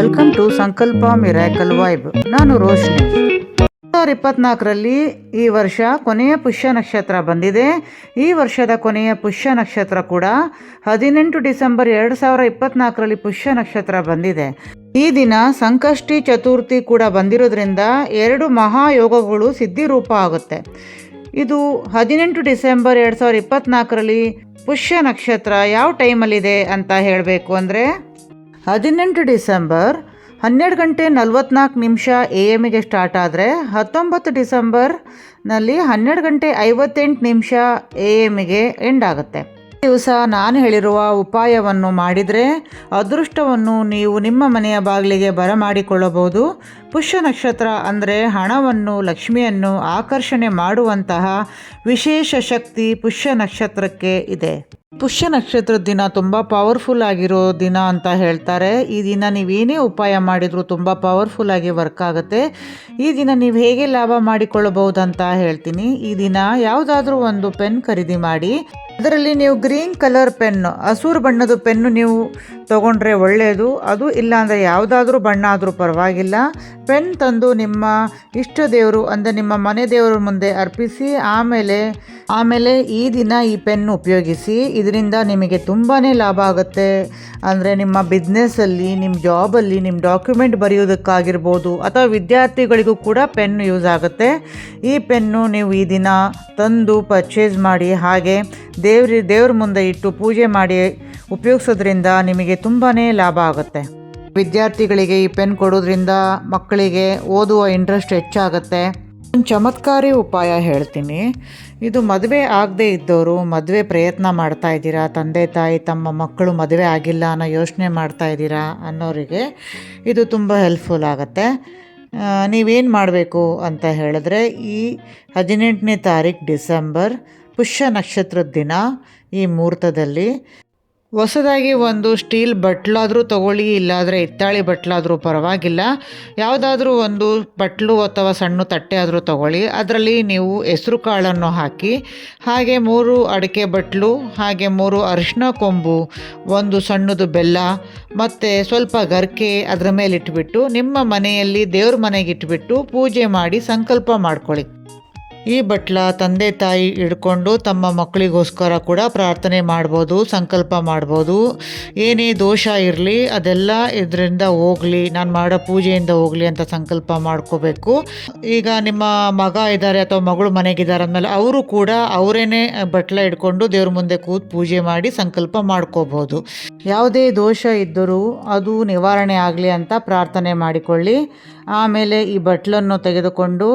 Welcome to Sankalp miracle vibe ನಾನು ರೋಶ್ನಿ. ಸಾವಿರ ಇಪ್ಪತ್ನಾಲ್ಕರಲ್ಲಿ ಈ ವರ್ಷ ಕೊನೆಯ ಪುಷ್ಯ ನಕ್ಷತ್ರ ಬಂದಿದೆ. ಈ ವರ್ಷದ ಕೊನೆಯ ಪುಷ್ಯ ನಕ್ಷತ್ರ ಕೂಡ ಹದಿನೆಂಟು ಡಿಸೆಂಬರ್ ಎರಡು ಸಾವಿರ ಇಪ್ಪತ್ನಾಲ್ಕರಲ್ಲಿ ಪುಷ್ಯ ನಕ್ಷತ್ರ ಬಂದಿದೆ. ಈ ದಿನ ಸಂಕಷ್ಟಿ ಚತುರ್ಥಿ ಕೂಡ ಬಂದಿರೋದ್ರಿಂದ ಎರಡು ಮಹಾಯೋಗಗಳು ಸಿದ್ಧಿರೂಪ ಆಗುತ್ತೆ. ಇದು ಹದಿನೆಂಟು ಡಿಸೆಂಬರ್ ಎರಡು ಸಾವಿರ ಇಪ್ಪತ್ನಾಲ್ಕರಲ್ಲಿ ಪುಷ್ಯ ನಕ್ಷತ್ರ ಯಾವ ಟೈಮಲ್ಲಿದೆ ಅಂತ ಹೇಳಬೇಕು ಅಂದರೆ ಹದಿನೆಂಟು ಡಿಸೆಂಬರ್, ಹನ್ನೆರಡು ಗಂಟೆ ನಲ್ವತ್ನಾಲ್ಕು ನಿಮಿಷ ಎ ಎಮ್ಗೆ ಸ್ಟಾರ್ಟ್ ಆದರೆ ಹತ್ತೊಂಬತ್ತು ಡಿಸೆಂಬರ್ನಲ್ಲಿ ಹನ್ನೆರಡು ಗಂಟೆ ಐವತ್ತೆಂಟು ನಿಮಿಷ ಎ ಎಮ್ಗೆ ಎಂಡ್ ಆಗುತ್ತೆ. ದಿವಸ ನಾನು ಹೇಳಿರುವ ಉಪಾಯವನ್ನು ಮಾಡಿದರೆ, ಅದೃಷ್ಟವನ್ನು ನೀವು ನಿಮ್ಮ ಮನೆಯ ಬಾಗಿಲಿಗೆ ಬರಮಾಡಿಕೊಳ್ಳಬಹುದು. ಪುಷ್ಯ ನಕ್ಷತ್ರ ಅಂದರೆ ಹಣವನ್ನು, ಲಕ್ಷ್ಮಿಯನ್ನು ಆಕರ್ಷಣೆ ಮಾಡುವಂತಹ ವಿಶೇಷ ಶಕ್ತಿ ಪುಷ್ಯ ನಕ್ಷತ್ರಕ್ಕೆ ಇದೆ. ಪುಷ್ಯ ನಕ್ಷತ್ರದ ದಿನ ತುಂಬ ಪವರ್ಫುಲ್ ಆಗಿರೋ ದಿನ ಅಂತ ಹೇಳ್ತಾರೆ. ಈ ದಿನ ನೀವೇನೇ ಉಪಾಯ ಮಾಡಿದರೂ ತುಂಬ ಪವರ್ಫುಲ್ ಆಗಿ ವರ್ಕ್ ಆಗುತ್ತೆ. ಈ ದಿನ ನೀವು ಹೇಗೆ ಲಾಭ ಮಾಡಿಕೊಳ್ಳಬಹುದು ಅಂತ ಹೇಳ್ತೀನಿ. ಈ ದಿನ ಯಾವುದಾದ್ರೂ ಒಂದು ಪೆನ್ ಖರೀದಿ ಮಾಡಿ. ಅದರಲ್ಲಿ ನೀವು ಗ್ರೀನ್ ಕಲರ್ ಪೆನ್ನು, ಹಸೂರು ಬಣ್ಣದ ಪೆನ್ನು ನೀವು ತಗೊಂಡ್ರೆ ಒಳ್ಳೆಯದು ಅದು ಇಲ್ಲಾಂದರೆ ಯಾವುದಾದ್ರೂ ಬಣ್ಣ ಆದರೂ ಪರವಾಗಿಲ್ಲ. ಪೆನ್ ತಂದು ನಿಮ್ಮ ಇಷ್ಟ ದೇವರು ಅಂದರೆ ನಿಮ್ಮ ಮನೆ ದೇವರ ಮುಂದೆ ಅರ್ಪಿಸಿ, ಆಮೇಲೆ ಆಮೇಲೆ ಈ ದಿನ ಈ ಪೆನ್ ಉಪಯೋಗಿಸಿ, ಇದರಿಂದ ನಿಮಗೆ ತುಂಬಾ ಲಾಭ ಆಗುತ್ತೆ. ಅಂದರೆ ನಿಮ್ಮ ಬಿಸ್ನೆಸ್ಸಲ್ಲಿ ನಿಮ್ಮ ಜಾಬಲ್ಲಿ ನಿಮ್ಮ ಡಾಕ್ಯುಮೆಂಟ್ ಬರೆಯೋದಕ್ಕಾಗಿರ್ಬೋದು, ಅಥವಾ ವಿದ್ಯಾರ್ಥಿಗಳಿಗೂ ಕೂಡ ಪೆನ್ ಯೂಸ್ ಆಗುತ್ತೆ. ಈ ಪೆನ್ನು ನೀವು ಈ ದಿನ ತಂದು ಪರ್ಚೇಸ್ ಮಾಡಿ, ಹಾಗೆ ದೇವ್ರ ದೇವ್ರ ಮುಂದೆ ಇಟ್ಟು ಪೂಜೆ ಮಾಡಿ ಉಪಯೋಗಿಸೋದ್ರಿಂದ ನಿಮಗೆ ತುಂಬಾ ಲಾಭ ಆಗುತ್ತೆ. ವಿದ್ಯಾರ್ಥಿಗಳಿಗೆ ಈ ಪೆನ್ ಕೊಡೋದ್ರಿಂದ ಮಕ್ಕಳಿಗೆ ಓದುವ ಇಂಟ್ರೆಸ್ಟ್ ಹೆಚ್ಚಾಗುತ್ತೆ. ಒಂದು ಚಮತ್ಕಾರಿ ಉಪಾಯ ಹೇಳ್ತೀನಿ. ಇದು ಮದುವೆ ಆಗದೆ ಇದ್ದವರು ಮದುವೆ ಪ್ರಯತ್ನ ಮಾಡ್ತಾ ಇದ್ದೀರಾ? ತಂದೆ, ತಾಯಿ, ತಮ್ಮ ಮಕ್ಕಳು ಮದುವೆ ಆಗಿಲ್ಲ ಅನ್ನೋ ಯೋಚನೆ ಮಾಡ್ತಾ ಇದ್ದೀರಾ ಅನ್ನೋರಿಗೆ ಇದು ತುಂಬ ಹೆಲ್ಪ್ಫುಲ್ ಆಗುತ್ತೆ. ನೀವೇನು ಮಾಡಬೇಕು ಅಂತ ಹೇಳಿದ್ರೆ ಈ ಹದಿನೆಂಟನೇ ತಾರೀಕು ಡಿಸೆಂಬರ್ ಪುಷ್ಯ ನಕ್ಷತ್ರದ ದಿನ ಈ ಮುಹೂರ್ತದಲ್ಲಿ. ಹೊಸದಾಗಿ ಒಂದು ಸ್ಟೀಲ್ ಬಟ್ಲಾದರೂ ತಗೊಳ್ಳಿ, ಇಲ್ಲಾದರೆ ಹಿತ್ತಾಳಿ ಬಟ್ಲಾದರೂ ಪರವಾಗಿಲ್ಲ. ಯಾವುದಾದ್ರೂ ಒಂದು ಬಟ್ಲು ಅಥವಾ ಸಣ್ಣ ತಟ್ಟೆ ಆದರೂ ತಗೊಳ್ಳಿ. ಅದರಲ್ಲಿ ನೀವು ಹೆಸರು ಕಾಳನ್ನು ಹಾಕಿ, ಹಾಗೆ ಮೂರು ಅಡಿಕೆ ಬಟ್ಲು, ಹಾಗೆ ಮೂರು ಅರಿಶಿನ ಕೊಂಬು, ಒಂದು ಸಣ್ಣದು ಬೆಲ್ಲ, ಮತ್ತು ಸ್ವಲ್ಪ ಗರ್ಕೆ ಅದರ ಮೇಲೆ ಇಟ್ಬಿಟ್ಟು ನಿಮ್ಮ ಮನೆಯಲ್ಲಿ ದೇವ್ರ ಮನೆಗೆ ಇಟ್ಬಿಟ್ಟು ಪೂಜೆ ಮಾಡಿ ಸಂಕಲ್ಪ ಮಾಡ್ಕೊಳ್ಳಿ. ಈ ಬಟ್ಲ ತಂದೆ ತಾಯಿ ಹಿಡ್ಕೊಂಡು ತಮ್ಮ ಮಕ್ಕಳಿಗೋಸ್ಕರ ಕೂಡ ಪ್ರಾರ್ಥನೆ ಮಾಡ್ಬೋದು, ಸಂಕಲ್ಪ ಮಾಡ್ಬೋದು. ಏನೇ ದೋಷ ಇರಲಿ, ಅದೆಲ್ಲ ಇದರಿಂದ ಹೋಗಲಿ, ನಾನು ಮಾಡೋ ಪೂಜೆಯಿಂದ ಹೋಗಲಿ ಅಂತ ಸಂಕಲ್ಪ ಮಾಡ್ಕೋಬೇಕು. ಈಗ ನಿಮ್ಮ ಮಗ ಇದ್ದಾರೆ ಅಥವಾ ಮಗಳು ಮನೆಗಿದ್ದಾರೆ ಅಂದಮೇಲೆ ಅವರು ಕೂಡ ಅವರೇನೆ ಬಟ್ಲ ಹಿಡ್ಕೊಂಡು ದೇವ್ರ ಮುಂದೆ ಕೂತ್ ಪೂಜೆ ಮಾಡಿ ಸಂಕಲ್ಪ ಮಾಡ್ಕೋಬೋದು ಯಾವುದೇ ದೋಷ ಇದ್ದರೂ ಅದು ನಿವಾರಣೆ ಆಗಲಿ ಅಂತ ಪ್ರಾರ್ಥನೆ ಮಾಡಿಕೊಳ್ಳಿ. ಆಮೇಲೆ ಈ ಬಟ್ಲನ್ನು ತೆಗೆದುಕೊಂಡು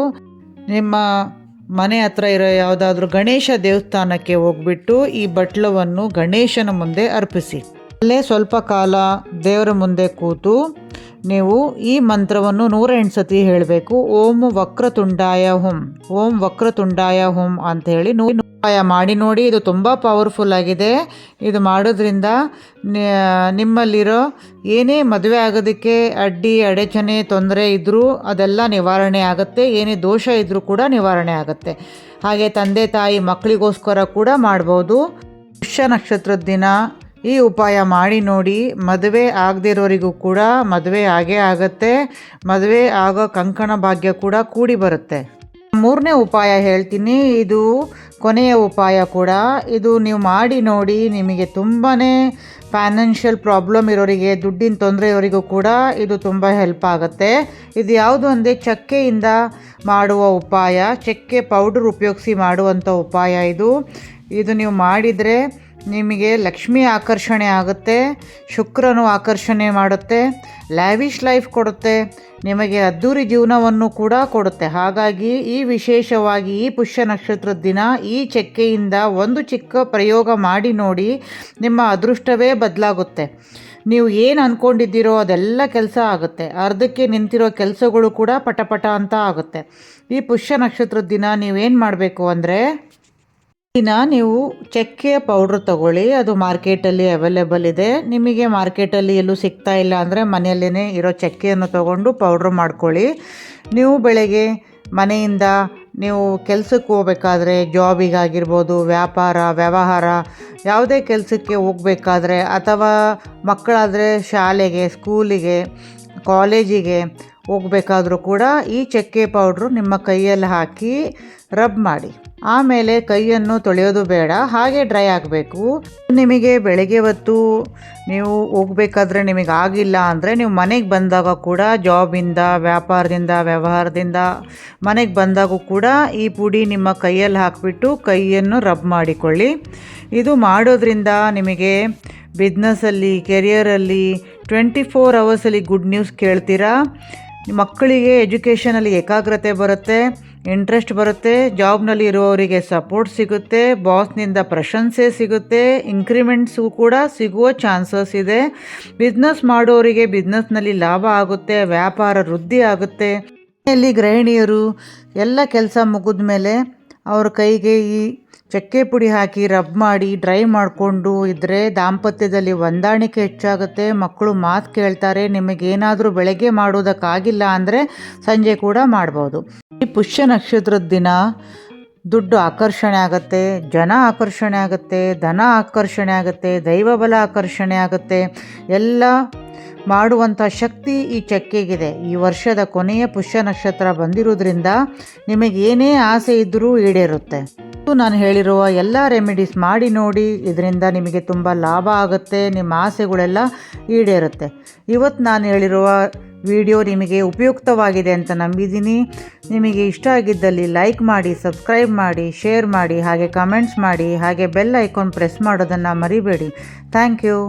ನಿಮ್ಮ ಮನೆ ಹತ್ರ ಇರೋ ಯಾವುದಾದ್ರೂ ಗಣೇಶ ದೇವಸ್ಥಾನಕ್ಕೆ ಹೋಗ್ಬಿಟ್ಟು ಈ ಬಟ್ಲವನ್ನು ಗಣೇಶನ ಮುಂದೆ ಅರ್ಪಿಸಿ. ಅಲ್ಲೇ ಸ್ವಲ್ಪ ಕಾಲ ದೇವರ ಮುಂದೆ ಕೂತು ನೀವು ಈ ಮಂತ್ರವನ್ನು ನೂರ ಎಂಟು ಸತಿ ಹೇಳಬೇಕು. ಓಂ ವಕ್ರತುಂಡಾಯ ಹುಂ. ಓಂ ವಕ್ರತುಂಡಾಯ ಹುಂ ಅಂತ ಹೇಳಿ ನೂ ಮಾಡಿ ನೋಡಿ, ಇದು ತುಂಬ ಪವರ್ಫುಲ್ ಆಗಿದೆ. ಇದು ಮಾಡೋದ್ರಿಂದ ನಿಮ್ಮಲ್ಲಿರೋ ಏನೇ ಮದುವೆ ಆಗೋದಕ್ಕೆ ಅಡ್ಡಿ, ಅಡಚಣೆ, ತೊಂದರೆ ಇದ್ದರೂ ಅದೆಲ್ಲ ನಿವಾರಣೆ ಆಗುತ್ತೆ. ಏನೇ ದೋಷ ಇದ್ದರೂ ಕೂಡ ನಿವಾರಣೆ ಆಗುತ್ತೆ. ಹಾಗೆ ತಂದೆ, ತಾಯಿ ಮಕ್ಕಳಿಗೋಸ್ಕರ ಕೂಡ ಮಾಡ್ಬೋದು. ಪುಷ್ಯ ನಕ್ಷತ್ರದ ದಿನ, ಈ ಉಪಾಯ ಮಾಡಿ ನೋಡಿ, ಮದುವೆ ಆಗದಿರೋರಿಗೂ ಕೂಡ ಮದುವೆ ಆಗೇ ಆಗುತ್ತೆ. ಮದುವೆ ಆಗೋ ಕಂಕಣ ಭಾಗ್ಯ ಕೂಡ ಕೂಡಿ ಬರುತ್ತೆ. ಮೂರನೇ ಉಪಾಯ ಹೇಳ್ತೀನಿ, ಇದು ಕೊನೆಯ ಉಪಾಯ ಕೂಡ ಇದು ನೀವು ಮಾಡಿ ನೋಡಿ ನಿಮಗೆ ತುಂಬಾ ಫೈನಾನ್ಷಿಯಲ್ ಪ್ರಾಬ್ಲಮ್ ಇರೋರಿಗೆ, ದುಡ್ಡಿನ ತೊಂದರೆ ಇರೋರಿಗೂ ಕೂಡ ಇದು ತುಂಬ ಹೆಲ್ಪ್ ಆಗುತ್ತೆ. ಇದು ಯಾವುದು ಅಂದರೆ ಚಕ್ಕೆಯಿಂದ ಮಾಡುವ ಉಪಾಯ, ಚಕ್ಕೆ ಪೌಡರ್ ಉಪಯೋಗಿಸಿ ಮಾಡುವಂಥ ಉಪಾಯ ಇದು. ಇದು ನೀವು ಮಾಡಿದರೆ ನಿಮಗೆ ಲಕ್ಷ್ಮಿ ಆಕರ್ಷಣೆ ಆಗುತ್ತೆ, ಶುಕ್ರನು ಆಕರ್ಷಣೆ ಮಾಡುತ್ತೆ ಲ್ಯಾವಿಶ್ ಲೈಫ್ ಕೊಡುತ್ತೆ, ನಿಮಗೆ ಅದ್ದೂರಿ ಜೀವನವನ್ನು ಕೂಡ ಕೊಡುತ್ತೆ. ಹಾಗಾಗಿ ಈ ವಿಶೇಷವಾಗಿ ಈ ಪುಷ್ಯ ನಕ್ಷತ್ರದ ದಿನ ಈ ಚಕ್ಕೆಯಿಂದ ಒಂದು ಚಿಕ್ಕ ಪ್ರಯೋಗ ಮಾಡಿ ನೋಡಿ ನಿಮ್ಮ ಅದೃಷ್ಟವೇ ಬದಲಾಗುತ್ತೆ. ನೀವು ಏನು ಅಂದ್ಕೊಂಡಿದ್ದೀರೋ ಅದೆಲ್ಲ ಕೆಲಸ ಆಗುತ್ತೆ. ಅರ್ಧಕ್ಕೆ ನಿಂತಿರೋ ಕೆಲಸಗಳು ಕೂಡ ಪಟಪಟ ಅಂತ ಆಗುತ್ತೆ. ಈ ಪುಷ್ಯ ನಕ್ಷತ್ರದ ದಿನ ನೀವೇನು ಮಾಡಬೇಕು ಅಂದರೆ ದಿನ ನೀವು ಚಕ್ಕೆ ಪೌಡ್ರ್ ತಗೊಳ್ಳಿ, ಅದು ಮಾರ್ಕೆಟಲ್ಲಿ ಅವೈಲೇಬಲ್ ಇದೆ. ನಿಮಗೆ ಮಾರ್ಕೆಟಲ್ಲಿ ಎಲ್ಲೂ ಸಿಗ್ತಾ ಇಲ್ಲ ಅಂದರೆ ಮನೆಯಲ್ಲೇ ಇರೋ ಚಕ್ಕೆಯನ್ನು ತಗೊಂಡು ಪೌಡ್ರ್ ಮಾಡ್ಕೊಳ್ಳಿ. ನೀವು ಬೆಳಗ್ಗೆ ಮನೆಯಿಂದ ನೀವು ಕೆಲಸಕ್ಕೆ ಹೋಗ್ಬೇಕಾದ್ರೆ ಜಾಬಿಗಾಗಿರ್ಬೋದು, ವ್ಯಾಪಾರ, ವ್ಯವಹಾರ, ಯಾವುದೇ ಕೆಲಸಕ್ಕೆ ಹೋಗಬೇಕಾದ್ರೆ ಅಥವಾ ಮಕ್ಕಳಾದರೆ ಶಾಲೆಗೆ, ಸ್ಕೂಲಿಗೆ, ಕಾಲೇಜಿಗೆ ಹೋಗಬೇಕಾದ್ರೂ ಕೂಡ ಈ ಚಕ್ಕೆ ಪೌಡ್ರು ನಿಮ್ಮ ಕೈಯಲ್ಲಿ ಹಾಕಿ ರಬ್ ಮಾಡಿ. ಆಮೇಲೆ ಕೈಯನ್ನು ತೊಳೆಯೋದು ಬೇಡ, ಹಾಗೆ ಡ್ರೈ ಆಗಬೇಕು. ನಿಮಗೆ ಬೆಳಗ್ಗೆ ಹೊತ್ತು ನೀವು ಹೋಗ್ಬೇಕಾದ್ರೆ ನಿಮಗೆ ಆಗಿಲ್ಲ ಅಂದರೆ ನೀವು ಮನೆಗೆ ಬಂದಾಗ ಕೂಡ ಜಾಬಿಂದ ವ್ಯಾಪಾರದಿಂದ, ವ್ಯವಹಾರದಿಂದ ಮನೆಗೆ ಬಂದಾಗೂ ಕೂಡ ಈ ಪುಡಿ ನಿಮ್ಮ ಕೈಯಲ್ಲಿ ಹಾಕಿಬಿಟ್ಟು ಕೈಯನ್ನು ರಬ್ ಮಾಡಿಕೊಳ್ಳಿ. ಇದು ಮಾಡೋದ್ರಿಂದ ನಿಮಗೆ ಬಿಸ್ನೆಸ್ಸಲ್ಲಿ ಕೆರಿಯರಲ್ಲಿ ಟ್ವೆಂಟಿ ಫೋರ್ ಅವರ್ಸಲ್ಲಿ ಗುಡ್ ನ್ಯೂಸ್ ಕೇಳ್ತೀರಾ. ಮಕ್ಕಳಿಗೆ ಎಜುಕೇಷನಲ್ಲಿ ಏಕಾಗ್ರತೆ ಬರುತ್ತೆ. ಇಂಟ್ರೆಸ್ಟ್ ಬರುತ್ತೆ ಜಾಬ್ನಲ್ಲಿ ಇರುವವರಿಗೆ ಸಪೋರ್ಟ್ ಸಿಗುತ್ತೆ ಬಾಸ್ನಿಂದ ಪ್ರಶಂಸೆ ಸಿಗುತ್ತೆ ಇನ್ಕ್ರಿಮೆಂಟ್ಸು ಕೂಡ ಸಿಗುವ ಚಾನ್ಸಸ್ ಇದೆ. ಬಿಸ್ನೆಸ್ ಮಾಡೋರಿಗೆ ಬಿಸ್ನೆಸ್ನಲ್ಲಿ ಲಾಭ ಆಗುತ್ತೆ, ವ್ಯಾಪಾರ ವೃದ್ಧಿ ಆಗುತ್ತೆ. ಮನೆಯಲ್ಲಿ ಗೃಹಿಣಿಯರು ಎಲ್ಲ ಕೆಲಸ ಮುಗಿದ ಮೇಲೆ ಅವ್ರ ಕೈಗೆ ಈ ಚಕ್ಕೆ ಪುಡಿ ಹಾಕಿ ರಬ್ ಮಾಡಿ ಡ್ರೈ ಮಾಡಿಕೊಂಡು ಇದ್ದರೆ ದಾಂಪತ್ಯದಲ್ಲಿ ಹೊಂದಾಣಿಕೆ ಹೆಚ್ಚಾಗುತ್ತೆ. ಮಕ್ಕಳು ಮಾತು ಕೇಳ್ತಾರೆ, ನಿಮಗೇನಾದರೂ ಬೆಳಗ್ಗೆ ಮಾಡೋದಕ್ಕಾಗಿಲ್ಲ ಅಂದರೆ ಸಂಜೆ ಕೂಡ ಮಾಡ್ಬೋದು. ಈ ಪುಷ್ಯ ನಕ್ಷತ್ರದ ದಿನ ದುಡ್ಡು ಆಕರ್ಷಣೆ ಆಗುತ್ತೆ, ಜನ ಆಕರ್ಷಣೆ ಆಗುತ್ತೆ, ಧನ ಆಕರ್ಷಣೆ ಆಗುತ್ತೆ ದೈವಬಲ ಆಕರ್ಷಣೆ ಆಗುತ್ತೆ. ಎಲ್ಲ ಮಾಡುವಂಥ ಶಕ್ತಿ ಈ ಚಕ್ಕೆಗಿದೆ. ಈ ವರ್ಷದ ಕೊನೆಯ ಪುಷ್ಯ ನಕ್ಷತ್ರ ಬಂದಿರೋದ್ರಿಂದ ನಿಮಗೆ ಏನೇ ಆಸೆ ಇದ್ದರೂ ಈಡೇರುತ್ತೆ. ನಾನು ಹೇಳಿರುವ ಎಲ್ಲ ರೆಮಿಡೀಸ್ ಮಾಡಿ ನೋಡಿ, ಇದರಿಂದ ನಿಮಗೆ ತುಂಬ ಲಾಭ ಆಗುತ್ತೆ, ನಿಮ್ಮ ಆಸೆಗಳೆಲ್ಲ ಈಡೇರುತ್ತೆ. ಇವತ್ತು ನಾನು ಹೇಳಿರುವ ವಿಡಿಯೋ ನಿಮಗೆ ಉಪಯುಕ್ತವಾಗಿದೆ ಅಂತ ನಂಬಿದ್ದೀನಿ. ನಿಮಗೆ ಇಷ್ಟ ಆಗಿದ್ದಲ್ಲಿ ಲೈಕ್ ಮಾಡಿ ಸಬ್ಸ್ಕ್ರೈಬ್ ಮಾಡಿ ಶೇರ್ ಮಾಡಿ, ಹಾಗೆ ಕಮೆಂಟ್ಸ್ ಮಾಡಿ, ಹಾಗೆ ಬೆಲ್ ಐಕಾನ್ ಪ್ರೆಸ್ ಮಾಡೋದನ್ನು ಮರಿಬೇಡಿ. Thank you